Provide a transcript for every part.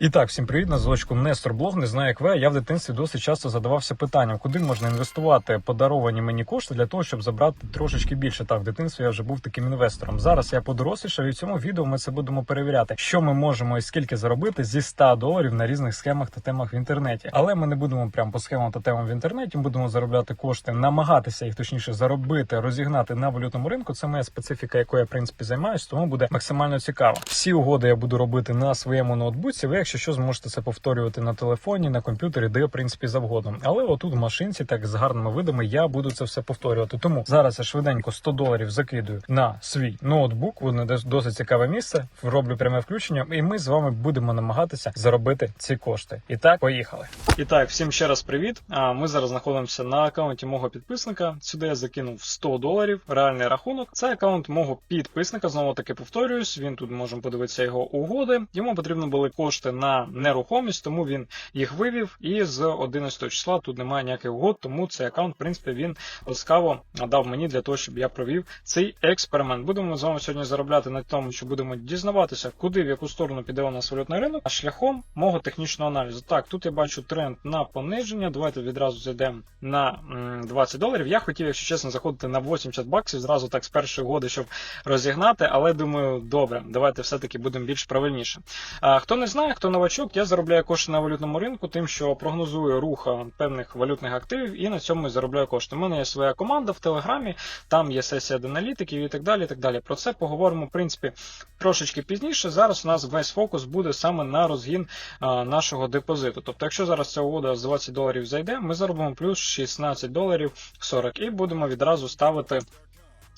І так, всім привіт, на зв'язку Нестор Блог. Не знаю, як ви. Я в дитинстві досить часто задавався питанням, куди можна інвестувати подаровані мені кошти для того, щоб забрати трошечки більше. Так, в дитинстві я вже був таким інвестором. Зараз я подорослішав, і в цьому відео ми це будемо перевіряти, що ми можемо і скільки заробити зі 100 доларів на різних схемах та темах в інтернеті. Але ми не будемо прямо по схемам та темам в інтернеті. Ми будемо заробляти кошти, намагатися їх точніше заробити, розігнати на валютному ринку. Це моя специфіка, якою я в принципі займаюся, тому буде максимально цікаво. Всі угоди я буду робити на своєму ноутбуці. Ви, якщо що, зможете це повторювати на телефоні, на комп'ютері, де в принципі завгодно. Але отут в машинці, так з гарними видами, я буду це все повторювати. Тому зараз я швиденько 100 доларів закидую на свій ноутбук. Воно дос- досить цікаве місце. Роблю пряме включення, і ми з вами будемо намагатися заробити ці кошти. І так, поїхали. І так, всім ще раз привіт. А ми зараз знаходимося на аккаунті мого підписника. Сюди я закинув 100 доларів, реальний рахунок. Це аккаунт мого підписника. Знову таки повторююсь. Він тут можемо подивитися його угоди. Йому потрібно були кошти на нерухомість, тому він їх вивів. І з 11 числа тут немає ніяких угод, тому цей аккаунт, в принципі, він ласкаво дав мені для того, щоб я провів цей експеримент. Будемо з вами сьогодні заробляти на тому, що будемо дізнаватися, куди в яку сторону піде у нас валютний ринок, а шляхом мого технічного аналізу. Так, тут я бачу тренд на пониження. Давайте відразу зайдемо на 20 доларів. Я хотів, якщо чесно, заходити на 80 баксів зразу так з першої годи, щоб розігнати, але думаю, добре, давайте все-таки будемо більш правильніше. А, хто не знає, хто новачок, я заробляю кошти на валютному ринку, тим, що прогнозую рух певних валютних активів і на цьому і заробляю кошти. У мене є своя команда в Телеграмі, там є сесія до аналітиків і так далі. і так далі. Про це поговоримо, в принципі, трошечки пізніше. Зараз у нас весь фокус буде саме на розгін а, нашого депозиту. Тобто, якщо зараз ця угода з 20 доларів зайде, ми заробимо плюс 16 доларів 40 і будемо відразу ставити.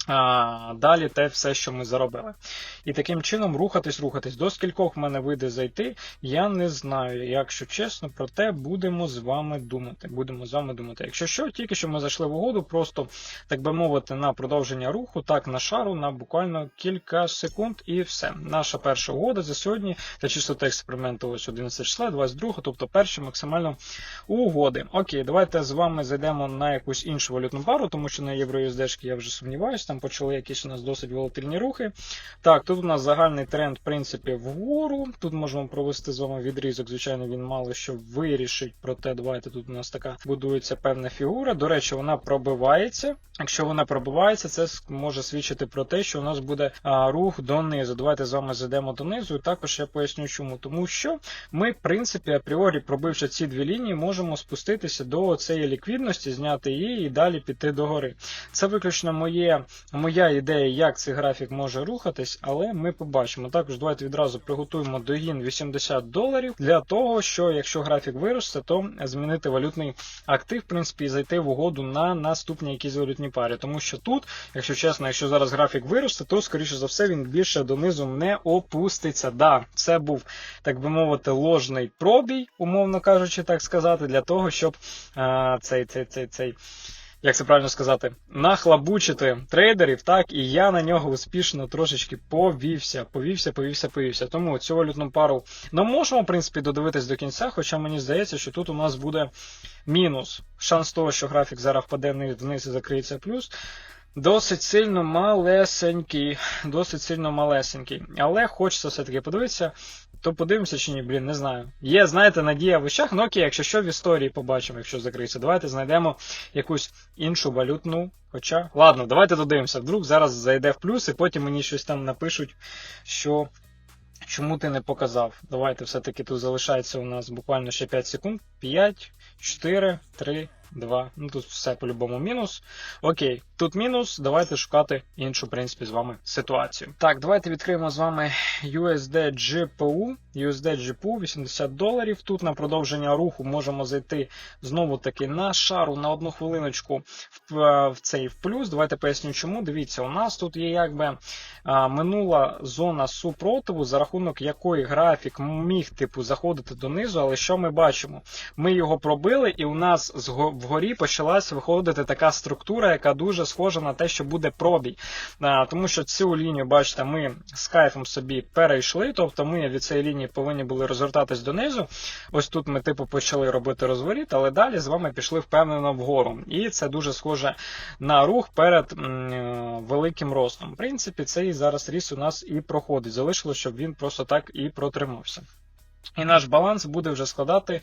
А, далі те все, що ми заробили. І таким чином рухатись, рухатись. До скількох в мене вийде зайти, я не знаю, якщо чесно, проте будемо з вами думати. Будемо з вами думати. Якщо що, тільки що ми зайшли в угоду, просто, так би мовити, на продовження руху, так на шару, на буквально кілька секунд, і все. Наша перша угода за сьогодні для чистоти експерименту ось 11 числа, 22, тобто перші максимально угоди. Окей, давайте з вами зайдемо на якусь іншу валютну пару, тому що на EURUSD я вже сумніваюся, там почали якісь у нас досить волатильні рухи. Так, тут у нас загальний тренд, в принципі, вгору. Тут можемо провести з вами відрізок. Звичайно, він мало що вирішить. Проте, давайте тут у нас така будується певна фігура. До речі, вона пробивається. Якщо вона пробивається, це може свідчити про те, що у нас буде а, рух донизу. Давайте з вами зайдемо донизу, і також я поясню, чому. Тому що ми, в принципі, апріорі, пробивши ці дві лінії, можемо спуститися до цієї ліквідності, зняти її і далі піти догори. Це виключно моє, моя ідея, як цей графік може рухатись, але ми побачимо. Також давайте відразу приготуємо догін 80 доларів для того, що якщо графік виросте, то змінити валютний актив, в принципі, і зайти в угоду на наступні якісь валютні пари. Тому що тут, якщо чесно, якщо зараз графік виросте, то скоріше за все він більше донизу не опуститься. Да, це був, так би мовити, ложний пробій, умовно кажучи, так сказати, для того, щоб а, цей, цей, цей, цей як це правильно сказати, нахлабучити трейдерів, так, і я на нього успішно трошечки повівся, повівся, повівся, повівся. Тому цю валютну пару ми можемо, в принципі, додивитись до кінця, хоча мені здається, що тут у нас буде мінус. Шанс того, що графік зараз впаде вниз і закриється плюс. Досить сильно малесенький, досить сильно малесенький. Але хочеться все-таки подивитися, то подивимося чи ні, блін, не знаю. Є, знаєте, надія в очах, ну окей, якщо що в історії побачимо, якщо закриється, давайте знайдемо якусь іншу валютну. Хоча, ладно, давайте додивимося. Вдруг зараз зайде в плюс, і потім мені щось там напишуть, що чому ти не показав. Давайте все-таки тут залишається у нас буквально ще 5 секунд. 5, 4, 3, 2. Ну тут все по-любому мінус. Окей, тут мінус. Давайте шукати іншу, в принципі, з вами ситуацію. Так, давайте відкриємо з вами USD GPU. USD GPU 80 доларів. Тут на продовження руху можемо зайти знову таки на шару на одну хвилиночку в, е, в цей в плюс. Давайте поясню, чому. Дивіться, у нас тут є якби а, минула зона супротиву, за рахунок якої графік міг типу заходити донизу, але що ми бачимо? Ми його пробили, і у нас зго- вгорі почалась виходити така структура, яка дуже схожа на те, що буде пробій. Тому що цю лінію, бачите, ми з кайфом собі перейшли, тобто ми від цієї лінії повинні були розвертатись донизу. Ось тут ми типу почали робити розворіт, але далі з вами пішли впевнено вгору. І це дуже схоже на рух перед е, великим ростом. В принципі, цей зараз ріст у нас і проходить. Залишилось, щоб він просто так і протримався. І наш баланс буде вже складати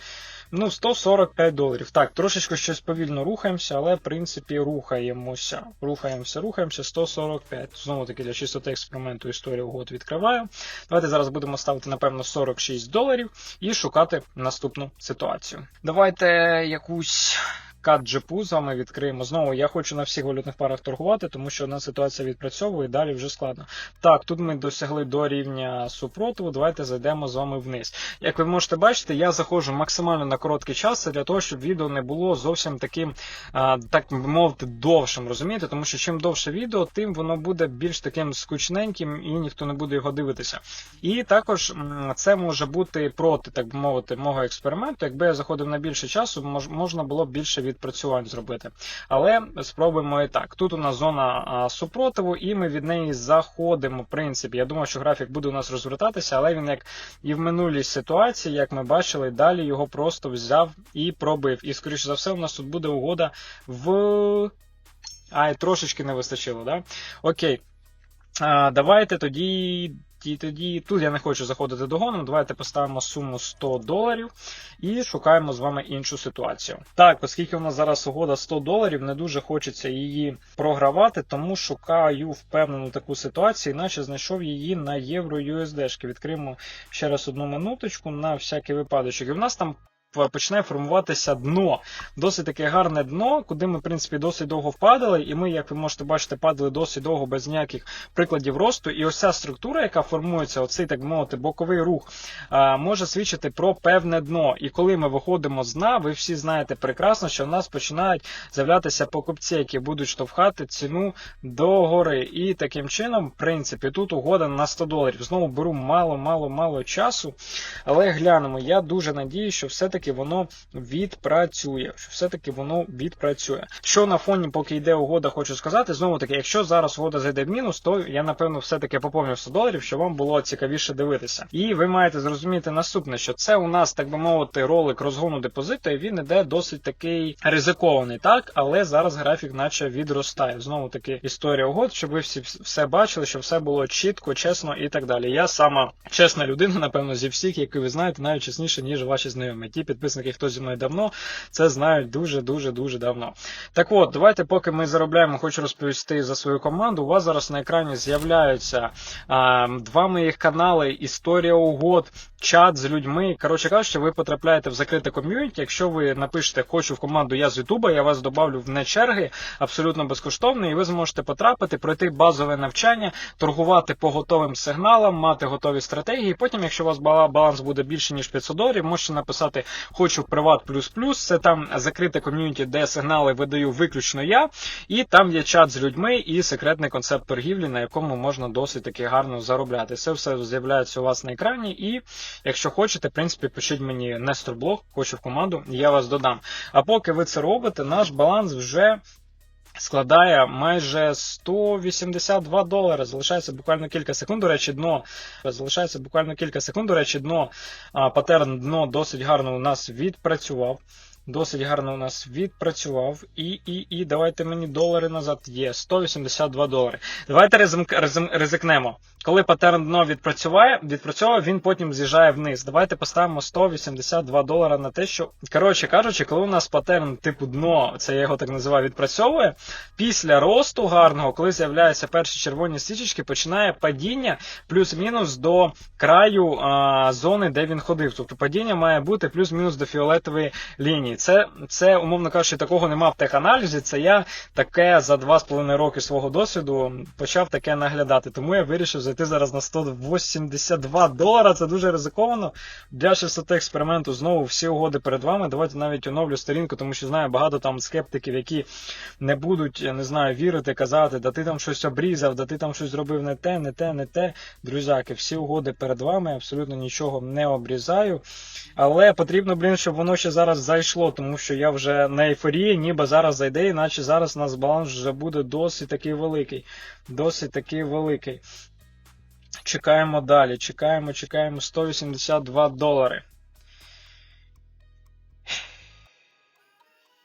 ну, 145 доларів. Так, трошечки щось повільно рухаємося, але в принципі рухаємося. Рухаємося, рухаємося 145. Знову таки для чистоти експерименту історію угод відкриваю. Давайте зараз будемо ставити, напевно, 46 доларів і шукати наступну ситуацію. Давайте якусь. Кат джипу з вами відкриємо. Знову я хочу на всіх валютних парах торгувати, тому що одна ситуація відпрацьовує, далі вже складно. Так, тут ми досягли до рівня супротиву. Давайте зайдемо з вами вниз. Як ви можете бачити, я заходжу максимально на короткий час для того, щоб відео не було зовсім таким, так мовити, довшим. Розумієте? Тому що чим довше відео, тим воно буде більш таким скучненьким і ніхто не буде його дивитися. І також це може бути проти, так би мовити, мого експерименту. Якби я заходив на більше часу, мож, можна було б більше відпрацювань зробити. Але спробуємо і так. Тут у нас зона супротиву, і ми від неї заходимо. В принципі, я думаю, що графік буде у нас розвертатися, але він як і в минулій ситуації, як ми бачили, далі його просто взяв і пробив. І, скоріше за все, у нас тут буде угода в. Ай, трошечки не вистачило, да? Окей. А, давайте тоді. І тоді тут я не хочу заходити догоном. Давайте поставимо суму 100 доларів і шукаємо з вами іншу ситуацію. Так, оскільки у нас зараз угода 100 доларів, не дуже хочеться її програвати, тому шукаю впевнену таку ситуацію, іначе знайшов її на євро USD. Відкриємо ще раз одну минуточку на всякий випадочок. І в нас там почне формуватися дно. Досить таке гарне дно, куди ми, в принципі, досить довго впадали, і ми, як ви можете бачити, падали досить довго без ніяких прикладів росту. І ось ця структура, яка формується, оцей, так мовити, боковий рух, може свідчити про певне дно. І коли ми виходимо з дна, ви всі знаєте прекрасно, що в нас починають з'являтися покупці, які будуть штовхати ціну до гори. І таким чином, в принципі, тут угода на 100 доларів. Знову беру мало-мало-мало часу, але глянемо. Я дуже надію, що все-таки воно відпрацює. Що все-таки воно відпрацює. Що на фоні, поки йде угода, хочу сказати, знову таки, якщо зараз угода зайде в мінус, то я напевно все-таки поповню 100 доларів, щоб вам було цікавіше дивитися. І ви маєте зрозуміти наступне, що це у нас, так би мовити, ролик розгону депозиту, і він іде досить такий ризикований, так, але зараз графік, наче відростає. Знову таки історія угод, щоб ви всі все бачили, щоб все було чітко, чесно і так далі. Я сама чесна людина, напевно, зі всіх, які ви знаєте, навіть чесніше, ніж ваші знайомі. Ті підписники, хто зі мною давно, це знають дуже-дуже дуже давно. Так от, давайте, поки ми заробляємо, хочу розповісти за свою команду. У вас зараз на екрані з'являються а, два моїх канали Історія угод, чат з людьми. Коротше кажучи, ви потрапляєте в закрите ком'юніті. Якщо ви напишете Хочу в команду Я з Ютуба, я вас добавлю в не черги, абсолютно безкоштовно, і ви зможете потрапити, пройти базове навчання, торгувати по готовим сигналам, мати готові стратегії. Потім, якщо у вас баланс буде більше ніж 500 доларів, можете написати Хочу в приват плюс плюс. Це там закрите ком'юніті, де сигнали видаю виключно я. І там є чат з людьми і секретний концепт торгівлі, на якому можна досить таки гарно заробляти. Це все з'являється у вас на екрані. І якщо хочете, в принципі, пишіть мені Нестор Блог, хочу в команду, я вас додам. А поки ви це робите, наш баланс вже. Складає майже 182 долари. Залишається буквально кілька секунд. До речі, дно залишається буквально кілька секунд. До речі, дно патерн дно досить гарно у нас відпрацював. Досить гарно у нас відпрацював. І, і, і давайте мені долари назад. Є 182 долари. Давайте ризим, ризим, ризикнемо. Коли патерн дно відпрацює, відпрацьовує, він потім з'їжджає вниз. Давайте поставимо 182 долара на те, що. Коротше кажучи, коли у нас патерн типу дно, це я його так називаю, відпрацьовує, після росту гарного, коли з'являються перші червоні стрічечки, починає падіння плюс-мінус до краю а, зони, де він ходив. Тобто падіння має бути плюс-мінус до фіолетової лінії. Це, це умовно кажучи, такого нема в теханалізі. Це я таке за 2,5 роки свого досвіду почав таке наглядати. Тому я вирішив зайти зараз на 182 долара. Це дуже ризиковано. Для чистоти експерименту знову всі угоди перед вами. Давайте навіть оновлю сторінку, тому що знаю багато там скептиків, які не будуть, я не знаю, вірити, казати, да ти там щось обрізав, да ти там щось зробив не те, не те, не те. Друзяки, всі угоди перед вами, абсолютно нічого не обрізаю. Але потрібно, блін, щоб воно ще зараз зайшло, тому що я вже на ейфорії, ніби зараз зайде, іначе зараз у нас баланс вже буде досить такий великий. Досить такий великий. Чекаємо далі. Чекаємо, чекаємо 182 долари.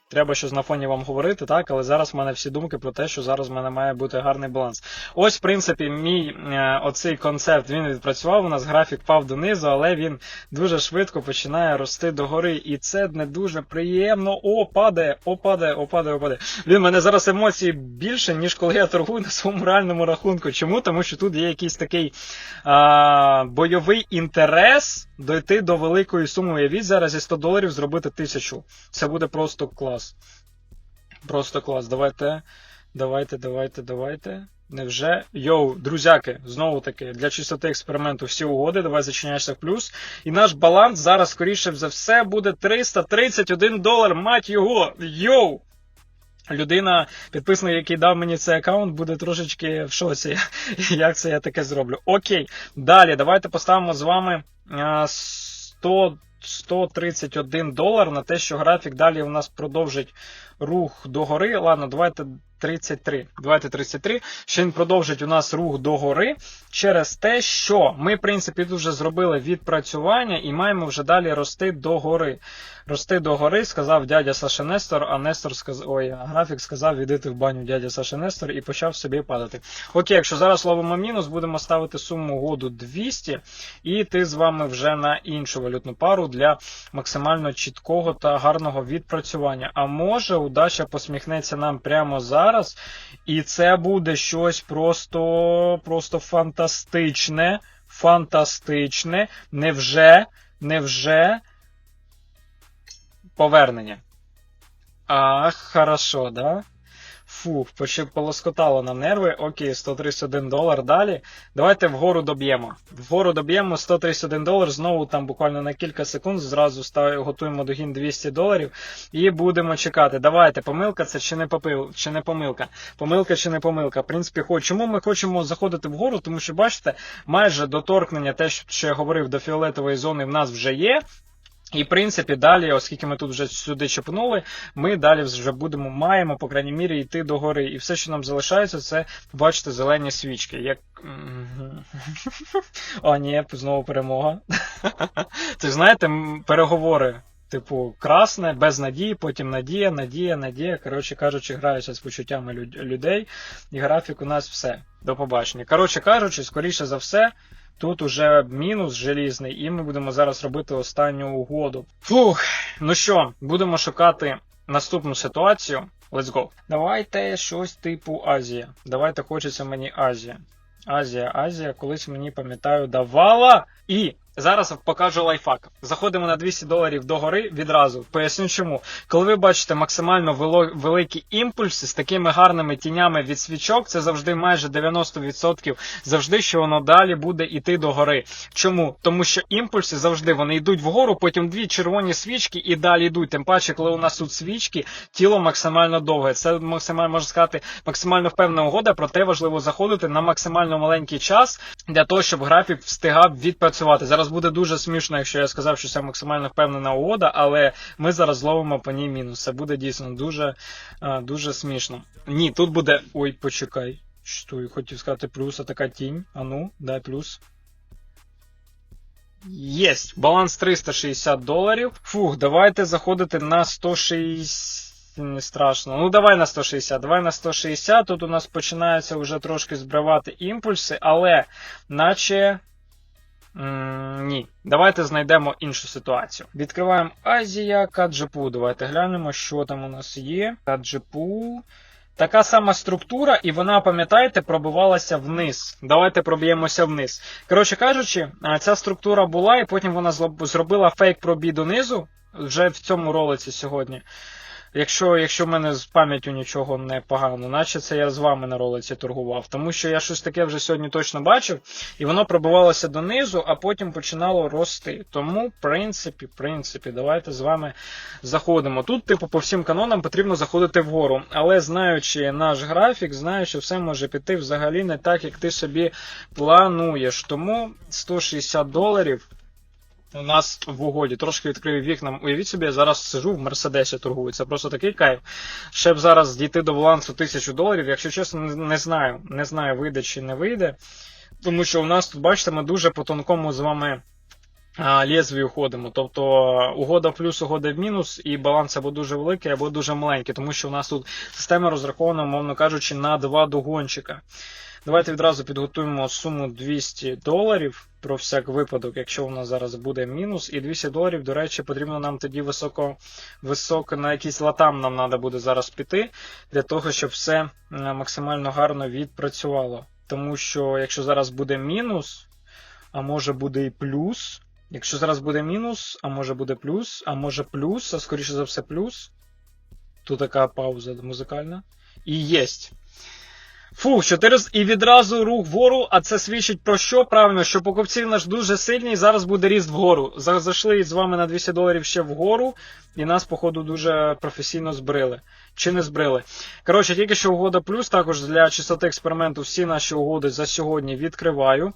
Треба щось на фоні вам говорити, так, але зараз в мене всі думки про те, що зараз в мене має бути гарний баланс. Ось, в принципі, мій е, оцей концепт він відпрацював. У нас графік впав донизу, але він дуже швидко починає рости догори. І це не дуже приємно. О, падає, о, падає, о, падає, мене зараз емоцій більше, ніж коли я торгую на своєму реальному рахунку. Чому? Тому що тут є якийсь такий а, бойовий інтерес дойти до великої суми. Уявіть зараз зі 100 доларів зробити 1000. Це буде просто клас. Просто клас. Давайте, давайте, давайте, давайте. Невже? Йоу, друзяки, знову таки, для чистоти експерименту всі угоди, давай зачиняєшся в плюс. І наш баланс зараз, скоріше за все, буде 331 долар, мать його! Йоу! Людина, підписник, який дав мені цей аккаунт, буде трошечки в шоці. Як це я таке зроблю? Окей, далі, давайте поставимо з вами а, 100, 131 долар на те, що графік далі у нас продовжить рух догори. Ладно, давайте 33. Давайте 33. Що він продовжить у нас рух догори через те, що ми, в принципі, тут вже зробили відпрацювання і маємо вже далі рости догори. Рости догори, сказав дядя Саша Нестор, а Нестор сказав. Ой, графік сказав, відійти в баню дядя Саша Нестор і почав собі падати. Окей, якщо зараз ловимо мінус, будемо ставити суму угоду 200 і йти з вами вже на іншу валютну пару для максимально чіткого та гарного відпрацювання. А може, удача посміхнеться нам прямо зараз, і це буде щось просто, просто фантастичне. Фантастичне. Невже, невже повернення? Ах, хорошо, да? Фу, полоскотало нам нерви. Окей, 131 долар далі. Давайте вгору доб'ємо. Вгору доб'ємо 131 долар. Знову там буквально на кілька секунд. Зразу став, готуємо догін 200 доларів і будемо чекати. Давайте, помилка це чи не попил, чи не помилка? Помилка чи не помилка? В принципі, хоч. Чому ми хочемо заходити вгору? Тому що, бачите, майже доторкнення, те, що я говорив, до фіолетової зони в нас вже є. І, в принципі, далі, оскільки ми тут вже сюди чіпнули, ми далі вже будемо, маємо, по крайній мірі, йти до гори. І все, що нам залишається, це бачите зелені свічки. Як. О, ні, знову перемога. Це знаєте, переговори. Типу, красне, без надії, потім надія, надія, надія. Коротше кажучи, граюся з почуттями люд- людей. І графік у нас все. До побачення. Коротше кажучи, скоріше за все. Тут уже мінус желізний, і ми будемо зараз робити останню угоду. Фух, ну що, будемо шукати наступну ситуацію. Let's go. Давайте щось типу Азія. Давайте хочеться мені Азія. Азія, Азія, колись мені пам'ятаю, давала. І зараз покажу лайфхак. Заходимо на 200 доларів догори відразу. Поясню чому. Коли ви бачите максимально великі імпульси з такими гарними тінями від свічок, це завжди майже 90% завжди, що воно далі буде йти догори. Чому? Тому що імпульси завжди вони йдуть вгору, потім дві червоні свічки і далі йдуть. Тим паче, коли у нас тут свічки, тіло максимально довге. Це максимально можна сказати максимально впевнена угода, проте важливо заходити на максимально маленький час для того, щоб графік встигав відпрацювати. Зараз буде дуже смішно, якщо я сказав, що це максимально впевнена угода, але ми зараз зловимо по ній мінус. Це буде дійсно дуже, дуже смішно. Ні, тут буде. Ой, почекай. Що я хотів сказати плюс, а така тінь. А ну, дай плюс. Єсть! Баланс 360 доларів. Фух, давайте заходити на 160. Не страшно. Ну, давай на 160. Давай на 160. Тут у нас починаються вже трошки збривати імпульси, але наче. М, Ні. Давайте знайдемо іншу ситуацію. Відкриваємо Азія, Каджипу. Давайте глянемо, що там у нас є. Каджипу. Така сама структура, і вона, пам'ятаєте, пробивалася вниз. Давайте проб'ємося вниз. Коротше кажучи, ця структура була, і потім вона зробила фейк пробій донизу вже в цьому ролиці сьогодні. Якщо, якщо в мене з пам'яттю нічого не погано, наче це я з вами на ролиці торгував. Тому що я щось таке вже сьогодні точно бачив, і воно пробивалося донизу, а потім починало рости. Тому, в принципі, принципі, давайте з вами заходимо. Тут, типу, по всім канонам потрібно заходити вгору. Але знаючи наш графік, знаю, що все може піти взагалі не так, як ти собі плануєш. Тому 160 доларів. У нас в угоді трошки відкрив вікна. Уявіть собі, я зараз сижу в Мерседесі торгую. Це просто такий кайф. Ще б зараз дійти до балансу 1000 доларів. Якщо чесно, не- знаю. Не знаю, вийде чи не вийде. Тому що у нас тут, бачите, ми дуже по тонкому з вами лезвію ходимо. Тобто угода плюс, угода в мінус, і баланс або дуже великий, або дуже маленький, тому що у нас тут система розрахована, мовно кажучи, на два догончика. Давайте відразу підготуємо суму 200 доларів про всяк випадок, якщо у нас зараз буде мінус. І 200 доларів, до речі, потрібно нам тоді високо, високо на якийсь латам нам треба буде зараз піти, для того, щоб все максимально гарно відпрацювало. Тому що якщо зараз буде мінус, а може буде і плюс. Якщо зараз буде мінус, а може буде плюс, а може плюс, а скоріше за все плюс. Тут така пауза музикальна. І єсть. Фух, 4 і відразу рух вгору, а це свідчить про що? Правильно, що покупців наш дуже сильний, і зараз буде ріст вгору. Зайшли з вами на 200 доларів ще вгору, і нас, походу, дуже професійно збрили. Чи не збрили? Коротше, тільки що угода плюс, також для чистоти експерименту всі наші угоди за сьогодні відкриваю.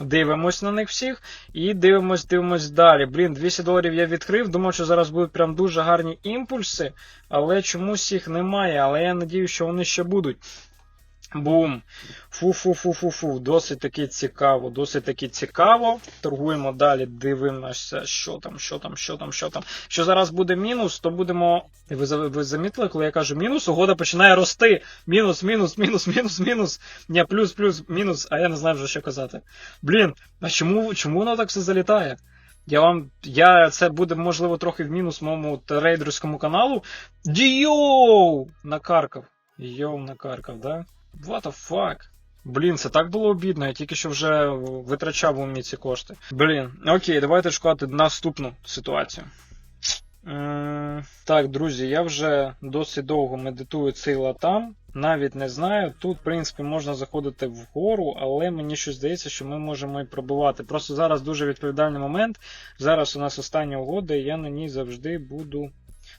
Дивимось на них всіх і дивимось, дивимось далі. Блін, 200 доларів я відкрив. Думав, що зараз будуть прям дуже гарні імпульси, але чомусь їх немає. Але я надію, що вони ще будуть. Бум. Фу-фу-фу-фу-фу. Досить таки цікаво, досить таки цікаво. Торгуємо далі, дивимося, що там, що там, що там, що там. Що зараз буде мінус, то будемо. Ви, ви замітили, коли я кажу мінус, угода починає рости. Мінус, мінус, мінус, мінус, мінус. Ні, плюс, плюс, мінус, а я не знаю вже, що казати. Блін, а чому, чому воно так все залітає? Я вам. Я це буде, можливо, трохи в мінус моєму трейдерському каналу. Діоу! Накаркав. Йоу, накаркав, да? What the fuck? Блін, це так було обідно, я тільки що вже витрачав у мені ці кошти. Блін, окей, давайте шукати наступну ситуацію. М, Так, друзі, я вже досить довго медитую цей латам. Навіть не знаю. Тут, в принципі, можна заходити вгору, але мені щось здається, що ми можемо і пробивати. Просто зараз дуже відповідальний момент. Зараз у нас остання угода, і я на ній завжди буду.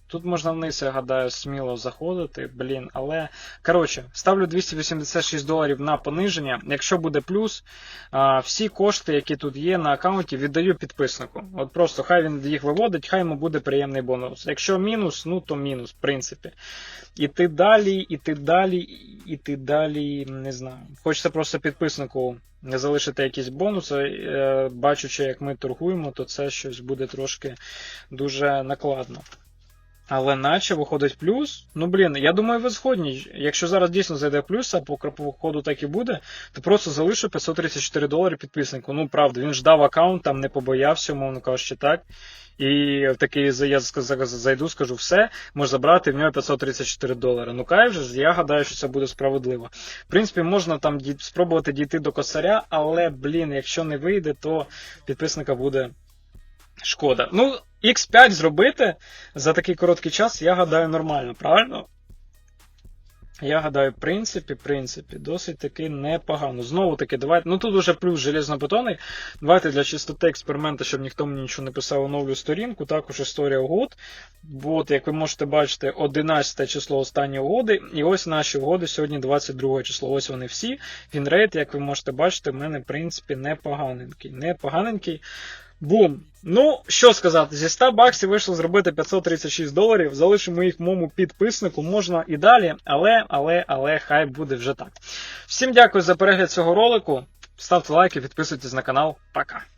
Тут можна вниз, я гадаю, сміло заходити, блін, але. Коротше, ставлю 286 доларів на пониження. Якщо буде плюс, всі кошти, які тут є на аккаунті, віддаю підписнику. От просто хай він їх виводить, хай йому буде приємний бонус. Якщо мінус, ну то мінус, в принципі. Іти далі, іти далі, іти далі, не знаю. Хочеться просто підписнику залишити якісь бонуси. Е, Бачучи, як ми торгуємо, то це щось буде трошки дуже накладно. Але наче виходить плюс. Ну блін, я думаю, ви згодні. Якщо зараз дійсно зайде плюс, а по по так і буде, то просто залишу 534 долари підписнику. Ну правда, він ждав аккаунт, там не побоявся, умовно кажучи, так. І такий я зайду, скажу все, можеш забрати в нього 534 долари. Ну кайф же я гадаю, що це буде справедливо. В принципі, можна там спробувати дійти до косаря, але, блін, якщо не вийде, то підписника буде шкода. Ну, X5 зробити за такий короткий час, я гадаю, нормально, правильно? Я гадаю, в принципі, в принципі, досить таки непогано. Знову таки, давайте. Ну тут уже плюс железнобетонний. Давайте для чистоти експерименту, щоб ніхто мені нічого не писав, оновлю сторінку. Також історія угод. От, як ви можете бачити, 11 число останньої угоди. І ось наші угоди сьогодні 22 число. Ось вони всі. Фінрейт, як ви можете бачити, в мене, в принципі, непоганенький. Непоганенький. Бум! Ну, що сказати, зі 100 баксів вийшло зробити 536 доларів. Залишимо їх моєму підписнику, можна і далі, але, але, але, хай буде вже так. Всім дякую за перегляд цього ролику. Ставте лайки, підписуйтесь на канал. Пока.